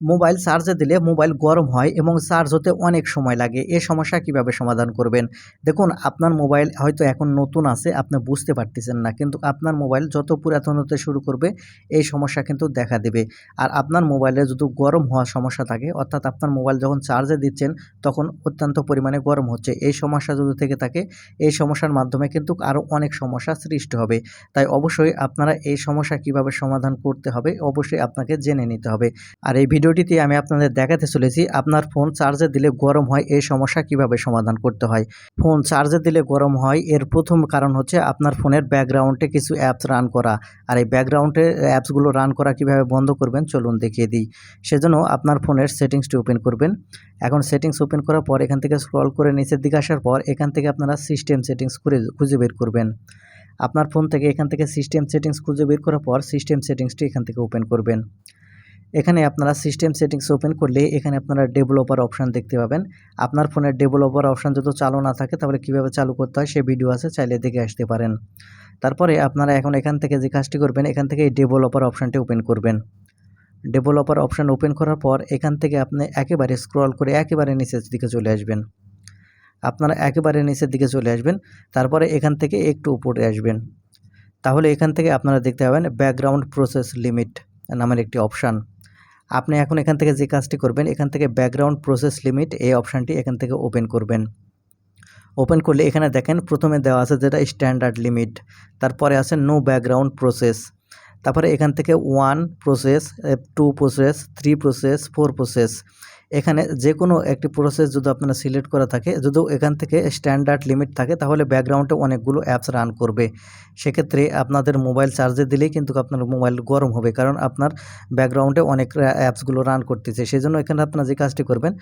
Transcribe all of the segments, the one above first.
Mobile চার্জে দিলে mobile গরম হয় এবং চার্জ হতে অনেক সময় লাগে। এ সমস্যা কীভাবে সমাধান করবেন? দেখুন, আপনার মোবাইল হয়তো এখন নতুন আছে, আপনি বুঝতে পারতেছেন না, কিন্তু আপনার মোবাইল যত পুরাতন হতে শুরু করবে, এই সমস্যা কিন্তু দেখা দেবে। আর আপনার মোবাইলে যদি গরম হওয়ার সমস্যা থাকে, অর্থাৎ আপনার মোবাইল যখন চার্জে দিচ্ছেন, তখন অত্যন্ত পরিমাণে গরম হচ্ছে। এই সমস্যা যদি থেকে থাকে, এই সমস্যার মাধ্যমে কিন্তু আরও অনেক সমস্যা সৃষ্টি হবে। তাই অবশ্যই আপনারা এই সমস্যা কীভাবে সমাধান করতে হবে, অবশ্যই আপনাকে জেনে নিতে হবে। আর এই ভিডিওটিতে আমি আপনাদের দেখাতে চলেছি, আপনার ফোন চার্জে দিলে গরম হয়, এই সমস্যা কীভাবে সমাধান করতে হয়? ফোন চার্জে দিলে গরম হয়, এর প্রথম কারণ হচ্ছে আপনার ফোনের ব্যাকগ্রাউন্ডে কিছু অ্যাপস রান করা। আর এই ব্যাকগ্রাউন্ডে অ্যাপসগুলো রান করা কীভাবে বন্ধ করবেন, চলুন দেখিয়ে দিই। সেজন্য আপনার ফোনের সেটিংসটি ওপেন করবেন। এখন সেটিংস ওপেন করার পর এখান থেকে স্ক্রল করে নিচের দিকে আসার পর এখান থেকে আপনারা সিস্টেম সেটিংস করে খুঁজে বের করবেন। আপনার ফোন থেকে এখান থেকে সিস্টেম সেটিংস খুঁজে বের করার পর সিস্টেম সেটিংসটি এখান থেকে ওপেন করবেন। এখানে আপনারা সিস্টেম সেটিংস ওপেন করলে এখানে আপনারা ডেভেলপার অপশান দেখতে পাবেন। আপনার ফোনের ডেভেলপার অপশান যদি চালু না থাকে, তাহলে কীভাবে চালু করতে হয় সে ভিডিও আছে, চাইলে দেখে আসতে পারেন। তারপরে আপনারা এখন এখান থেকে যে কাজটি করবেন, এখান থেকে এই ডেভেলপার অপশানটি ওপেন করবেন। ডেভেলপার অপশান ওপেন করার পর এখান থেকে আপনি একেবারে স্ক্রল করে একেবারে নিচের দিকে চলে আসবেন। আপনারা একেবারে নিচের দিকে চলে আসবেন, তারপরে এখান থেকে একটু উপরে আসবেন। তাহলে এখান থেকে আপনারা দেখতে পাবেন ব্যাকগ্রাউন্ড প্রসেস লিমিট নামের একটি অপশান আপনি এখন এখান থেকে যে কাজটি করবেন, এখান থেকে ব্যাকগ্রাউন্ড প্রসেস লিমিট এই অপশানটি এখান থেকে ওপেন করবেন। ওপেন করলে এখানে দেখেন, প্রথমে দেওয়া আছে যেটা স্ট্যান্ডার্ড লিমিট তারপরে আছে নো ব্যাকগ্রাউন্ড প্রসেস তারপরে এখান থেকে one process two process three process four process এখানে যে কোনো একটি প্রসেস যদি আপনারা সিলেক্ট করা থাকে যদি এখান থেকে স্ট্যান্ডার্ড লিমিট থাকে, তাহলে ব্যাকগ্রাউন্ডে অনেকগুলো অ্যাপস রান করবে। সেক্ষেত্রে আপনাদের মোবাইল চার্জে দিলেই কিন্তু আপনার মোবাইল গরম হবে, কারণ আপনার ব্যাকগ্রাউন্ডে অনেক অ্যাপসগুলো রান করতেছে। সেই জন্য এখানে আপনারা যে কাজটি করবেন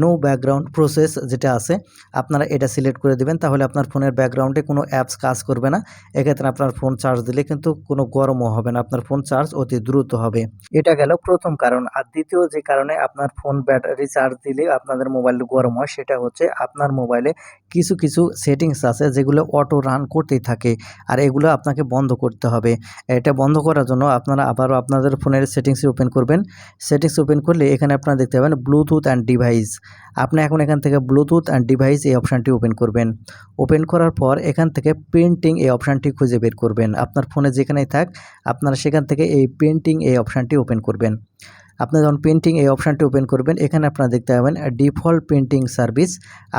নো ব্যাকগ্রাউন্ড প্রসেস যেটা আছে, আপনারা এটা সিলেক্ট করে দেবেন, তাহলে আপনার ফোনের ব্যাকগ্রাউন্ডে কোনো অ্যাপস কাজ করবে না। এক্ষেত্রে আপনার ফোন চার্জ দিলে কিন্তু কোনো গরমও হবে না, আপনার ফোন চার্জ অতি দ্রুত হবে। এটা গেল প্রথম কারণ। আর দ্বিতীয় যে কারণে আপনার ফোন ব্যাটারি রিচার্জ দিলে আপনাদের মোবাইল গরম হয়। সেটা হচ্ছে আপনার মোবাইলে কিছু কিছু সেটিংস আছে যেগুলো অটো রান করতেই থাকে আর এগুলো আপনাকে বন্ধ করতে হবে। এটা বন্ধ করার জন্য আপনারা আবারও আপনাদের ফোনের সেটিংস ওপেন করবেন। সেটিংস ওপেন করলে এখানে আপনারা দেখতে পাবেন ব্লুটুথ অ্যান্ড ডিভাইস আপনি এখন এখান থেকে ব্লুটুথ অ্যান্ড ডিভাইস এই অপশানটি ওপেন করবেন। ওপেন করার পর এখান থেকে প্রিন্টিং এই অপশানটি খুঁজে বের করবেন। আপনার ফোনে যেখানেই থাক, আপনারা সেখান থেকে এই প্রিন্টিং এই অপশানটি ওপেন করবেন। আপনি যখন পেন্টিং এই অপশানটি ওপেন করবেন, এখানে আপনারা দেখতে পাবেন ডিফল্ট পেন্টিং সার্ভিস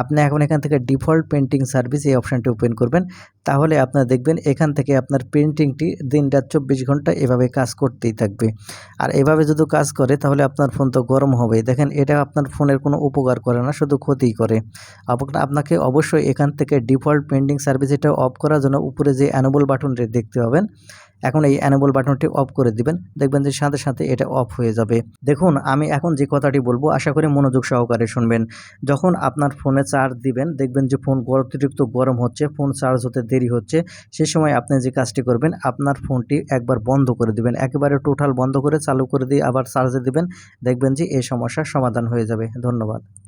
আপনি এখন এখান থেকে ডিফল্ট পেন্টিং সার্ভিস এই অপশানটি ওপেন করবেন। তাহলে আপনারা দেখবেন এখান থেকে আপনার পেন্টিংটি দিন রাত চব্বিশ ঘণ্টা এভাবে কাজ করতেই থাকবে। আর এভাবে যদি কাজ করে, তাহলে আপনার ফোন তো গরম হবে দেখেন, এটা আপনার ফোনের কোনো উপকার করে না, শুধু ক্ষতিই করে। আপনাকে অবশ্যই এখান থেকে ডিফল্ট পেন্ডিং সার্ভিস এটা অফ করার জন্য উপরে যে অ্যানোবল বাটনটি দেখতে পাবেন, এখন এই অ্যানেবল বাটনটি অফ করে দিবেন, দেখবেন যে সাথে সাথে এটা অফ হয়ে যাবে। দেখুন, আমি এখন যে কথাটি বলব, আশা করি মনোযোগ সহকারে শুনবেন। যখন আপনার ফোনে চার্জ দিবেন, দেখবেন যে ফোন অতিরিক্ত গরম হচ্ছে ফোন চার্জ হতে দেরি হচ্ছে, সে সময় আপনি যে কাজটি করবেন, আপনার ফোনটি একবার বন্ধ করে দিবেন। একেবারে টোটাল বন্ধ করে, চালু করে দিয়ে আবার চার্জে দিবেন, দেখবেন যে এই সমস্যার সমাধান হয়ে যাবে। ধন্যবাদ।